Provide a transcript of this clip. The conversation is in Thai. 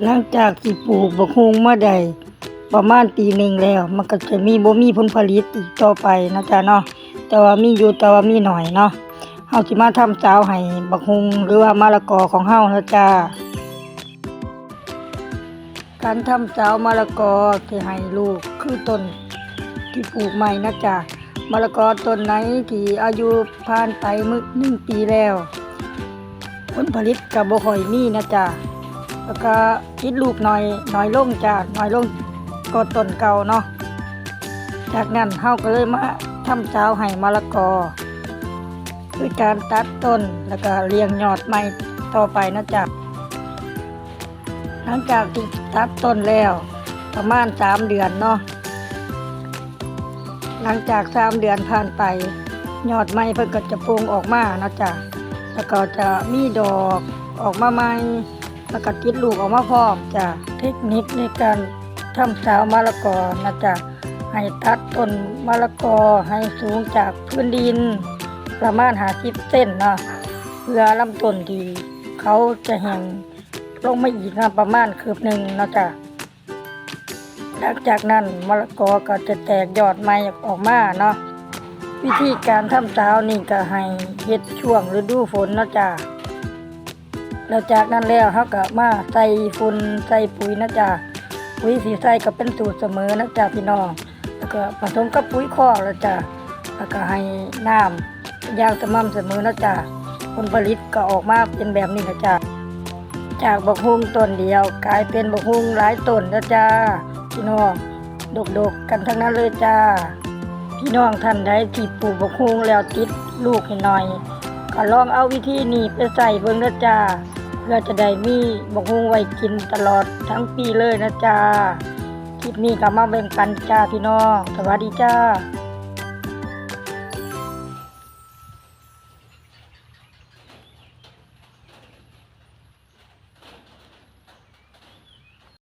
หลังจากที่ปลูกบักฮุงมาได้ประมาณปีหนึ่งแล้ว มันก็จะมีบ่มีผลผลิตอีกต่อไปนะจ๊ะเนาะแต่ว่ามีอยู่แต่ว่ามีหน่อยเนาะเฮาสิมาทำสาวให้บักฮงหรือว่ามะละกอของเฮานะจ๊ะการทำสาวมะละกอที่ให้ลูกคือต้นที่ปลูกใหม่นะจ๊ะมะละกอต้นไหนที่อายุผ่านไปมึกหนึ่งปีแล้ว ผลผลิตก็บ่ค่อยมีนะจ๊ะ แล้วก็คิดลูกหน่อยหน้อยลงจ้ะน้อยลงก็ต้นเก่าเนาะจากนั้นเฮาก็เลยมาทำเจ้าให้มะละกอคือการตัดต้นแล้วก็เรียงยอดใหม่ต่อไปนะจ๊ะหลังจากที่ตัดต้นแล้วประมาณสามเดือนเนาะหลังจากสามเดือนผ่านไป ยอดใหม่เพิ่นก็จะโปร่งออกมานะจ๊ะแล้วก็จะมีดอกออกมาใหม่ แล้วก็ติดลูกออกมาพร้อมจ้ะเทคนิคในการทำสาวมะละกอนะจ๊ะให้ตัดต้นมะละกอให้สูงจากพื้นดิน ประมาณหาสิบเส้นเนาะเพื่อลำต้นที่เขาจะแห้งลงไมาอีกนะประมาณคืบหนึ่งเนาะจ๊ะหลังจากนั้นมะละกอก็จะแตกยอดใหม่ออกมาเนาะวิธีการทำสาวนี่ก็ให้เฮ็ดช่วงฤดูฝนเนาะจ๊ะ แล้วจากนั้นแล้วเขาก็มาใส่ฝุ่นใส่ปุ๋ยนะจ๊ะปุ๋ยสีใส่ก็เป็นสูตรเสมอนะจ๊ะพี่น้องแล้วก็ผสมกับปุ๋ยคอกแล้วจ้ะแล้วก็ให้น้ำยางสม่ำเสมอนะจ๊ะผลผลิตก็ออกมาเป็นแบบนี้นะจ๊ะจากบกฮุงต้นเดียว กลายเป็นบกฮุงหลายต้นนะจ๊ะพี่น้องดกๆกันทั้งนั้นเลยจ้า พี่น้องท่านใดที่ปลูกบกฮุงแล้วติดลูกให้หน่อยก็ลองเอาวิธีนี้ไปใส่เบิ่งนะจ้า เพื่อจะได้มีบกฮุงไว้กินตลอดทั้งปีเลยนะจ้าคลิปนี้ก็มาแบ่งปันจ้าพี่น้อง สวัสดีจ้า